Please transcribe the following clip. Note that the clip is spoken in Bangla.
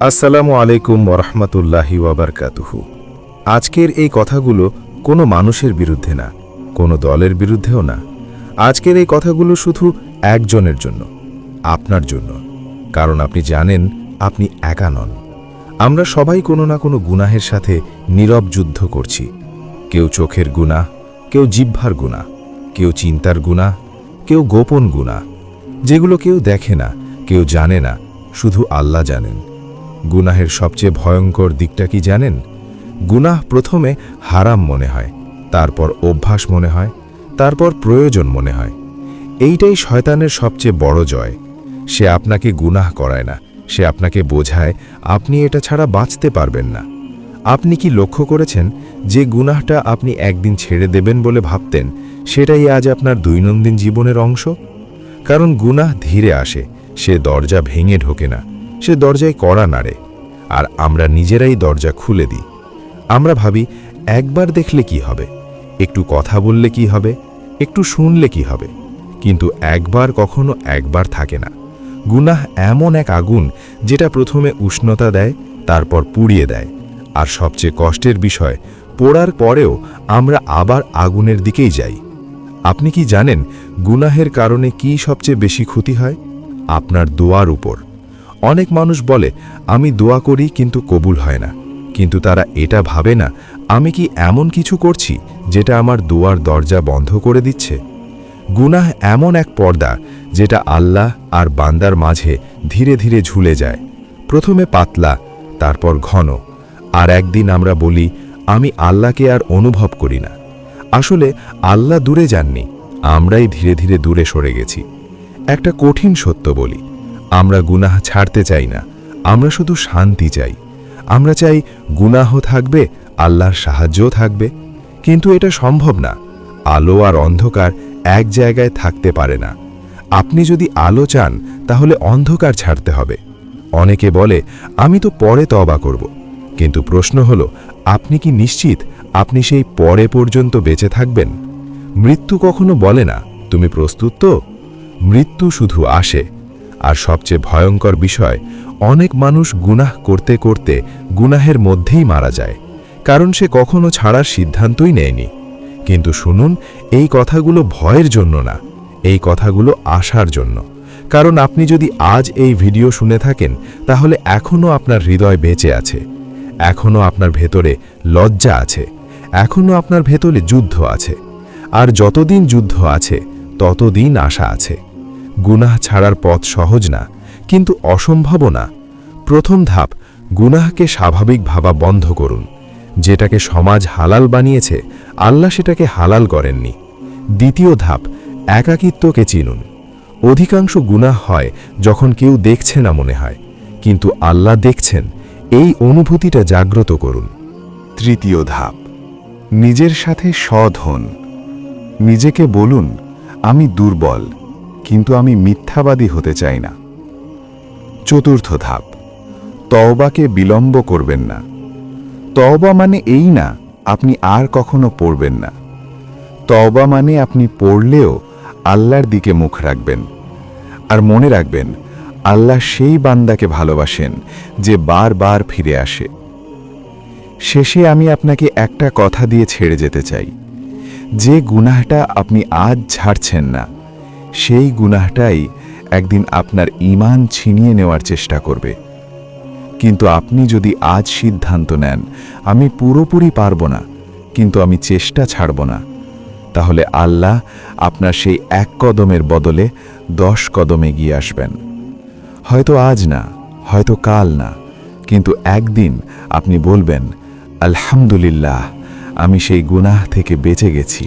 আসসালামু আলাইকুম ওরহমতুল্লাহি ওয়াবারকাতুহু। আজকের এই কথাগুলো কোনো মানুষের বিরুদ্ধে না, কোনো দলের বিরুদ্ধেও না। আজকের এই কথাগুলো শুধু একজনের জন্য, আপনার জন্য। কারণ আপনি জানেন, আপনি একা নন। আমরা সবাই কোনো না কোনো গুনাহের সাথে নীরব যুদ্ধ করছি। কেউ চোখের গুনাহ, কেউ জিহ্বার গুনাহ, কেউ চিন্তার গুনাহ, কেউ গোপন গুনাহ। যেগুলো কেউ দেখে না, কেউ জানে না, শুধু আল্লাহ জানেন। গুনাহের সবচেয়ে ভয়ঙ্কর দিকটা কি জানেন? গুনাহ প্রথমে হারাম মনে হয়, তারপর অভ্যাস মনে হয়, তারপর প্রয়োজন মনে হয়। এইটাই শয়তানের সবচেয়ে বড় জয়। সে আপনাকে গুনাহ করায় না, সে আপনাকে বোঝায়, আপনি এটা ছাড়া বাঁচতে পারবেন না। আপনি কি লক্ষ্য করেছেন যে গুনাহটা আপনি একদিন ছেড়ে দেবেন বলে ভাবতেন, সেটাই আজ আপনার দৈনন্দিন জীবনের অংশ? কারণ গুনাহ ধীরে আসে, সে দরজা ভেঙে ঢোকে না। সে দরজায় কড়া নাড়ে, আর আমরা নিজেরাই দরজা খুলে দিই। আমরা ভাবি, একবার দেখলে কি হবে? একটু কথা বললে কি হবে? একটু শুনলে কি হবে? কিন্তু একবার কখনো একবার থাকে না। গুনাহ এমন এক আগুন, যেটা প্রথমে উষ্ণতা দেয়, তারপর পুড়িয়ে দেয়। আর সবচেয়ে কষ্টের বিষয়, পোড়ার পরেও আমরা আবার আগুনের দিকেই যাই। আপনি কি জানেন, গুনাহের কারণে কি সবচেয়ে বেশি ক্ষতি হয়? আপনার দোয়ার উপর। অনেক মানুষ বলে, আমি দোয়া করি কিন্তু কবুল হয় না। কিন্তু তারা এটা ভাবে না, আমি কি এমন কিছু করছি যেটা আমার দোয়ার দরজা বন্ধ করে দিচ্ছে? গুনাহ এমন এক পর্দা যেটা আল্লাহ আর বান্দার মাঝে ধীরে ধীরে ঝুলে যায়। প্রথমে পাতলা, তারপর ঘন। আর একদিন আমরা বলি, আমি আল্লাহকে আর অনুভব করি না। আসলে আল্লাহ দূরে যাননি, আমরাই ধীরে ধীরে দূরে সরে গেছি। একটা কঠিন সত্য বলি আমরা গুনাহ ছাড়তে চাই না। আমরা শুধু শান্তি চাই। আমরা চাই গুনাহ থাকবে, আল্লাহর সাহায্যও থাকবে। কিন্তু এটা সম্ভব না। আলো আর অন্ধকার এক জায়গায় থাকতে পারে না। আপনি যদি আলো চান, তাহলে অন্ধকার ছাড়তে হবে। অনেকে বলে, আমি তো পরে তবা করব। কিন্তু প্রশ্ন হলো, আপনি কি নিশ্চিত আপনি সেই পরে পর্যন্ত বেঁচে থাকবেন? মৃত্যু কখনো বলে না, তুমি প্রস্তুত তো? মৃত্যু শুধু আসে। আর সবচেয়ে ভয়ঙ্কর বিষয়, অনেক মানুষ গুনাহ করতে করতে গুনাহের মধ্যেই মারা যায়, কারণ সে কখনো ছাড়ার সিদ্ধান্তই নেয়নি। কিন্তু শুনুন, এই কথাগুলো ভয়ের জন্য না, এই কথাগুলো আশার জন্য। কারণ আপনি যদি আজ এই ভিডিও শুনে থাকেন, তাহলে এখনও আপনার হৃদয় বেঁচে আছে এখনও আপনার ভেতরে লজ্জা আছে এখনও আপনার ভেতরে যুদ্ধ আছে, আর যতদিন যুদ্ধ আছে, ততদিন আশা আছে। গুনাহ ছাড়ার পথ সহজ না, কিন্তু অসম্ভব না। প্রথম ধাপ, গুনাহকে স্বাভাবিক ভাবা বন্ধ করুন। যেটাকে সমাজ হালাল বানিয়েছে, আল্লাহ সেটাকে হালাল করেননি। দ্বিতীয় ধাপ, একাকিত্বকে চিনুন। অধিকাংশ গুনাহ হয় যখন কেউ দেখছে না মনে হয়, কিন্তু আল্লাহ দেখছেন, এই অনুভূতিটা জাগ্রত করুন। তৃতীয় ধাপ, নিজের সাথে সৎ হন। নিজেকে বলুন, আমি দুর্বল। কিন্তু আমি মিথ্যাবাদী হতে চাই না। চতুর্থ ধাপ, তওবাকে বিলম্ব করবেন না। তওবা মানে এই না, আপনি আর কখনো পড়বেন না। তওবা মানে আপনি পড়লেও আল্লাহর দিকে মুখ রাখবেন। আর মনে রাখবেন, আল্লাহ সেই বান্দাকে ভালোবাসেন যে বারবার ফিরে আসে। শেষে আমি আপনাকে একটা কথা দিয়ে ছেড়ে যেতে চাই। যে গুনাহটা আপনি আজ ছাড়ছেন না সেই গুনাহটাই একদিন আপনার ঈমান ছিনিয়ে নেওয়ার চেষ্টা করবে। কিন্তু আপনি যদি আজ সিদ্ধান্ত নেন, আমি পুরোপুরি পারব না, কিন্তু আমি চেষ্টা ছাড়ব না, তাহলে আল্লাহ আপনার সেই এক কদমের বদলে দশ কদমে এগিয়ে আসবেন। হয়তো আজ না, হয়তো কাল না, কিন্তু একদিন আপনি বলবেন, আলহামদুলিল্লাহ, আমি সেই গুনাহ থেকে বেঁচে গেছি।